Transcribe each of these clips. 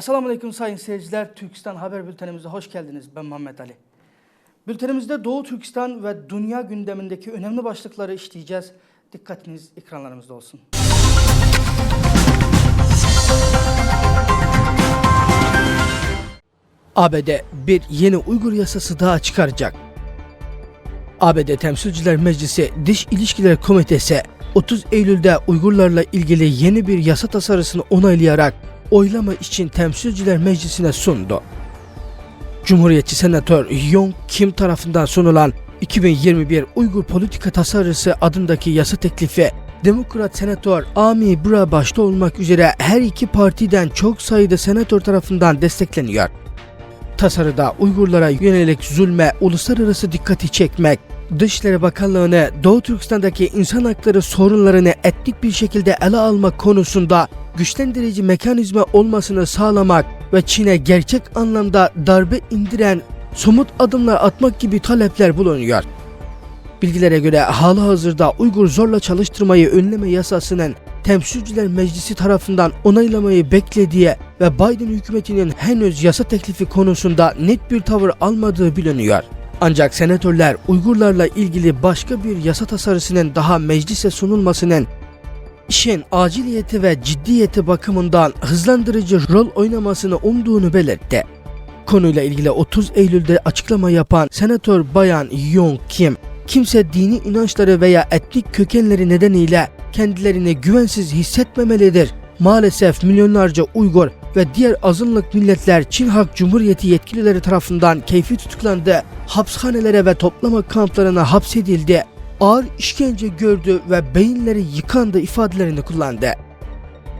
Esselamu Aleyküm sayın seyirciler. Türkistan Haber Bültenimize hoş geldiniz. Ben Muhammed Ali. Bültenimizde Doğu Türkistan ve dünya gündemindeki önemli başlıkları işleyeceğiz. Dikkatiniz ekranlarımızda olsun. ABD bir yeni Uygur yasası daha çıkaracak. ABD Temsilciler Meclisi Dış İlişkiler Komitesi 30 Eylül'de Uygurlarla ilgili yeni bir yasa tasarısını onaylayarak oylama için Temsilciler Meclisi'ne sundu. Cumhuriyetçi Senatör Yong Kim tarafından sunulan 2021 Uygur Politika Tasarısı adındaki yasa teklifi Demokrat Senatör Ami Bra başta olmak üzere her iki partiden çok sayıda senatör tarafından destekleniyor. Tasarıda Uygurlara yönelik zulme uluslararası dikkati çekmek, Dışişleri Bakanlığı'nı Doğu Türkistan'daki insan hakları sorunlarını etnik bir şekilde ele almak konusunda güçlendirici mekanizma olmasını sağlamak ve Çin'e gerçek anlamda darbe indiren somut adımlar atmak gibi talepler bulunuyor. Bilgilere göre hala hazırda Uygur zorla çalıştırmayı önleme yasasının Temsilciler Meclisi tarafından onaylamayı beklediği ve Biden hükümetinin henüz yasa teklifi konusunda net bir tavır almadığı biliniyor. Ancak senatörler Uygurlarla ilgili başka bir yasa tasarısının daha meclise sunulmasının işin aciliyeti ve ciddiyeti bakımından hızlandırıcı rol oynamasını umduğunu belirtti. Konuyla ilgili 30 Eylül'de açıklama yapan Senatör Bayan Yong Kim, kimse dini inançları veya etnik kökenleri nedeniyle kendilerini güvensiz hissetmemelidir. Maalesef milyonlarca Uygur ve diğer azınlık milletler Çin Halk Cumhuriyeti yetkilileri tarafından keyfi tutuklandı, hapishanelere ve toplama kamplarına hapsedildi, ağır işkence gördü ve beyinleri yıkandı ifadelerini kullandı.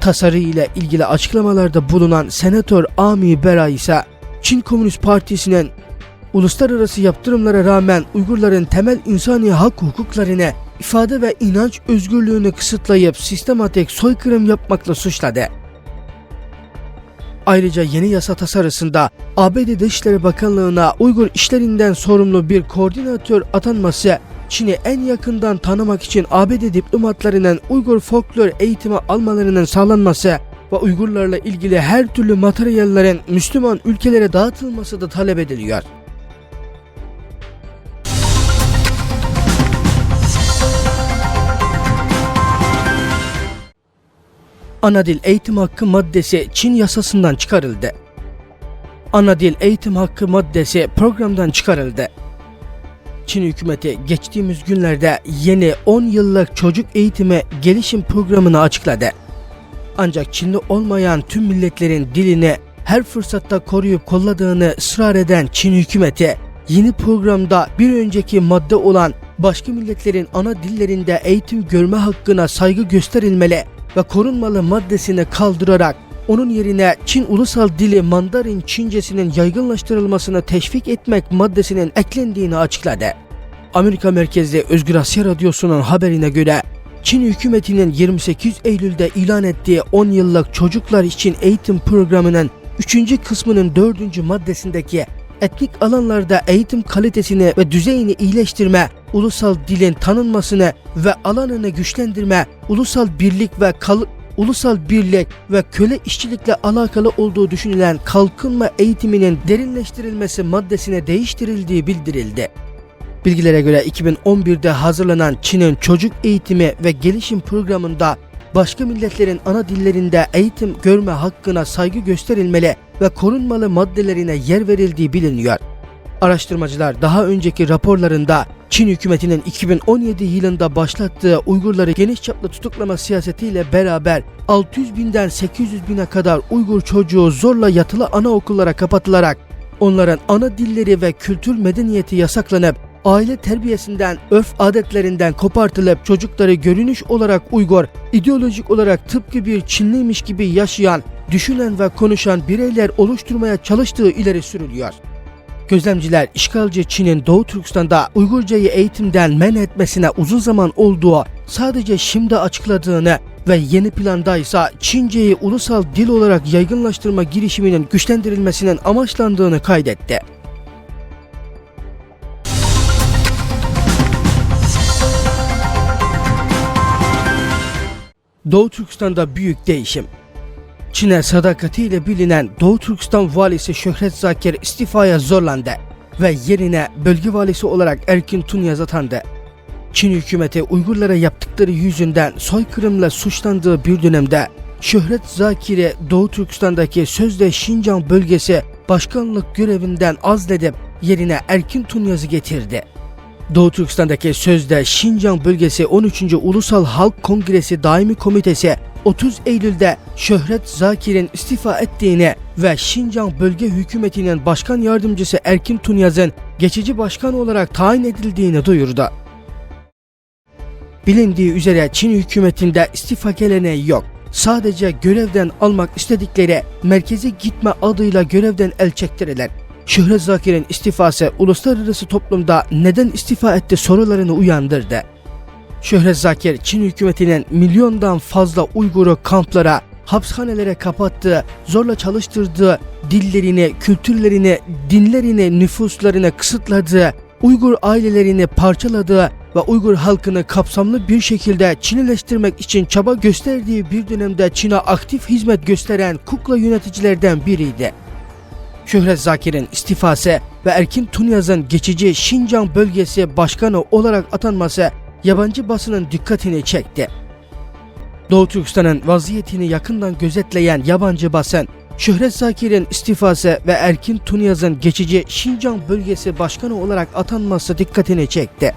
Tasarı ile ilgili açıklamalarda bulunan Senatör Ami Bera ise Çin Komünist Partisi'nin uluslararası yaptırımlara rağmen Uygurların temel insani hak hukuklarını, ifade ve inanç özgürlüğünü kısıtlayıp sistematik soykırım yapmakla suçladı. Ayrıca yeni yasa tasarısında ABD Dışişleri Bakanlığı'na Uygur işlerinden sorumlu bir koordinatör atanması, Çin'i en yakından tanımak için ABD diplomatlarının Uygur folklor eğitimi almalarının sağlanması ve Uygurlarla ilgili her türlü materyallerin Müslüman ülkelere dağıtılması da talep ediliyor. Ana dil eğitim hakkı maddesi Çin yasasından çıkarıldı. Ana dil eğitim hakkı maddesi programdan çıkarıldı. Çin hükümeti geçtiğimiz günlerde yeni 10 yıllık çocuk eğitimi gelişim programını açıkladı. Ancak Çinli olmayan tüm milletlerin dilini her fırsatta koruyup kolladığını ısrar eden Çin hükümeti yeni programda bir önceki madde olan başka milletlerin ana dillerinde eğitim görme hakkına saygı gösterilmeli ve korunmalı maddesini kaldırarak onun yerine Çin ulusal dili Mandarin Çincesinin yaygınlaştırılmasını teşvik etmek maddesinin eklendiğini açıkladı. Amerika merkezli Özgür Asya Radyosu'nun haberine göre Çin hükümetinin 28 Eylül'de ilan ettiği 10 yıllık çocuklar için eğitim programının 3. kısmının 4. maddesindeki etnik alanlarda eğitim kalitesini ve düzeyini iyileştirme, ulusal dilin tanınmasını ve alanını güçlendirme, ulusal birlik ve kal ulusal birlik ve köle işçilikle alakalı olduğu düşünülen kalkınma eğitiminin derinleştirilmesi maddesine değiştirildiği bildirildi. Bilgilere göre 2011'de hazırlanan Çin'in çocuk eğitimi ve gelişim programında başka milletlerin ana dillerinde eğitim görme hakkına saygı gösterilmeli ve korunmalı maddelerine yer verildiği biliniyor. Araştırmacılar daha önceki raporlarında Çin hükümetinin 2017 yılında başlattığı Uygurları geniş çaplı tutuklama siyasetiyle beraber 600 binden 800 bine kadar Uygur çocuğu zorla yatılı anaokullara kapatılarak onların ana dilleri ve kültür medeniyeti yasaklanıp aile terbiyesinden, örf adetlerinden kopartılıp çocukları görünüş olarak Uygur, ideolojik olarak tıpkı bir Çinliymiş gibi yaşayan, düşünen ve konuşan bireyler oluşturmaya çalıştığı ileri sürülüyor. Gözlemciler işgalci Çin'in Doğu Türkistan'da Uygurcayı eğitimden men etmesine uzun zaman olduğu sadece şimdi açıkladığını ve yeni planda ise Çinceyi ulusal dil olarak yaygınlaştırma girişiminin güçlendirilmesinin amaçlandığını kaydetti. Doğu Türkistan'da büyük değişim. Çin'e sadakatiyle bilinen Doğu Türkistan valisi Şöhret Zakir istifaya zorlandı ve yerine bölge valisi olarak Erkin Tunyaz atandı. Çin hükümeti Uygurlara yaptıkları yüzünden soykırımla suçlandığı bir dönemde Şöhret Zakir'i Doğu Türkistan'daki sözde Şincan bölgesi başkanlık görevinden azledip yerine Erkin Tunyaz'ı getirdi. Doğu Türkistan'daki sözde Şincan bölgesi 13. Ulusal Halk Kongresi Daimi Komitesi 30 Eylül'de Şöhret Zakir'in istifa ettiğini ve Şincan Bölge Hükümeti'nin başkan yardımcısı Erkin Tunyaz'ın geçici başkan olarak tayin edildiğini duyurdu. Bilindiği üzere Çin hükümetinde istifa geleneği yok. Sadece görevden almak istedikleri merkeze gitme adıyla görevden el çektirilen Şöhret Zakir'in istifası uluslararası toplumda neden istifa etti sorularını uyandırdı. Şöhret Zakir, Çin hükümetinin milyondan fazla Uygur'u kamplara, hapishanelere kapattığı, zorla çalıştırdığı, dillerini, kültürlerini, dinlerini, nüfuslarını kısıtladığı, Uygur ailelerini parçaladığı ve Uygur halkını kapsamlı bir şekilde Çinileştirmek için çaba gösterdiği bir dönemde Çin'e aktif hizmet gösteren kukla yöneticilerden biriydi. Şöhret Zakir'in istifası ve Erkin Tunyaz'ın geçici Şincan bölgesi başkanı olarak atanması yabancı basının dikkatini çekti. Doğu Türkistan'ın vaziyetini yakından gözetleyen yabancı basın, Şöhret Zakir'in istifası ve Erkin Tunyaz'ın geçici Şincan bölgesi başkanı olarak atanması dikkatini çekti.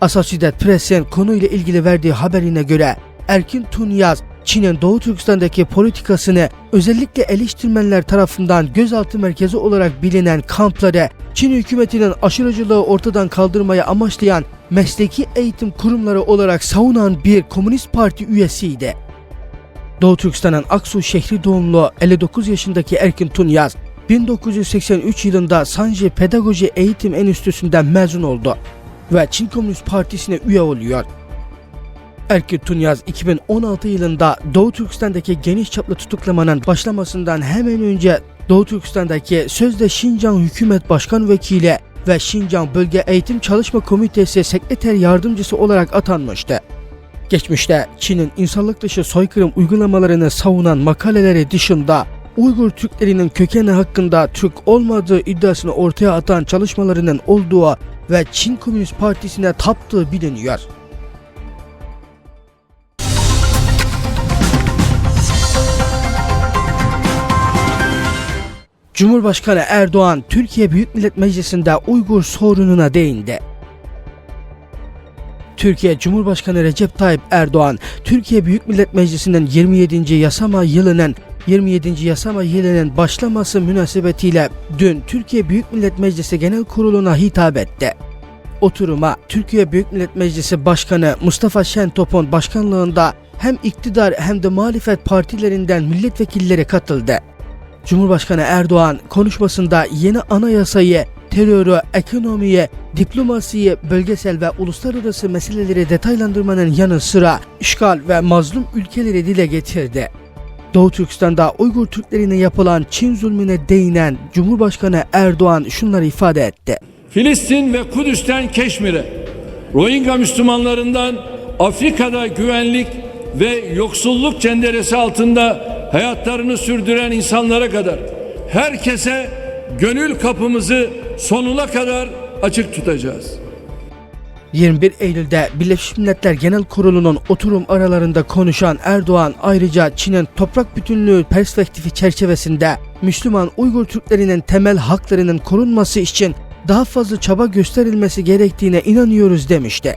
Associated Press'in konuyla ilgili verdiği haberine göre Erkin Tunyaz, Çin'in Doğu Türkistan'daki politikasını özellikle eleştirmenler tarafından gözaltı merkezi olarak bilinen kampları Çin hükümetinin aşırıcılığı ortadan kaldırmaya amaçlayan mesleki eğitim kurumları olarak savunan bir komünist parti üyesiydi. Doğu Türkistan'ın Aksu şehri doğumlu 59 yaşındaki Erkin Tunyaz 1983 yılında Sanji Pedagoji Eğitim Enstitüsü'nden mezun oldu ve Çin Komünist Partisi'ne üye oluyor. Erkin Tunyaz 2016 yılında Doğu Türkistan'daki geniş çaplı tutuklamanın başlamasından hemen önce Doğu Türkistan'daki sözde Şincan Hükümet Başkan Vekili ve Şincan Bölge Eğitim Çalışma Komitesi Sekreter Yardımcısı olarak atanmıştı. Geçmişte Çin'in insanlık dışı soykırım uygulamalarını savunan makaleleri dışında Uygur Türklerinin kökeni hakkında Türk olmadığı iddiasını ortaya atan çalışmalarının olduğu ve Çin Komünist Partisi'ne taptığı biliniyor. Cumhurbaşkanı Erdoğan Türkiye Büyük Millet Meclisi'nde Uygur sorununa değindi. Türkiye Cumhurbaşkanı Recep Tayyip Erdoğan, Türkiye Büyük Millet Meclisi'nin 27. yasama yılının 27. yasama yılının başlaması münasebetiyle dün Türkiye Büyük Millet Meclisi Genel Kurulu'na hitap etti. Oturuma Türkiye Büyük Millet Meclisi Başkanı Mustafa Şentop'un başkanlığında hem iktidar hem de muhalefet partilerinden milletvekilleri katıldı. Cumhurbaşkanı Erdoğan konuşmasında yeni anayasayı, terörü, ekonomiye, diplomasiyi, bölgesel ve uluslararası meseleleri detaylandırmanın yanı sıra işgal ve mazlum ülkeleri dile getirdi. Doğu Türkistan'da Uygur Türklerine yapılan Çin zulmüne değinen Cumhurbaşkanı Erdoğan şunları ifade etti. Filistin ve Kudüs'ten Keşmir'e, Rohingya Müslümanlarından Afrika'da güvenlik ve yoksulluk cenderesi altında hayatlarını sürdüren insanlara kadar herkese gönül kapımızı sonuna kadar açık tutacağız. 21 Eylül'de Birleşmiş Milletler Genel Kurulu'nun oturum aralarında konuşan Erdoğan ayrıca Çin'in toprak bütünlüğü perspektifi çerçevesinde Müslüman Uygur Türklerinin temel haklarının korunması için daha fazla çaba gösterilmesi gerektiğine inanıyoruz demişti.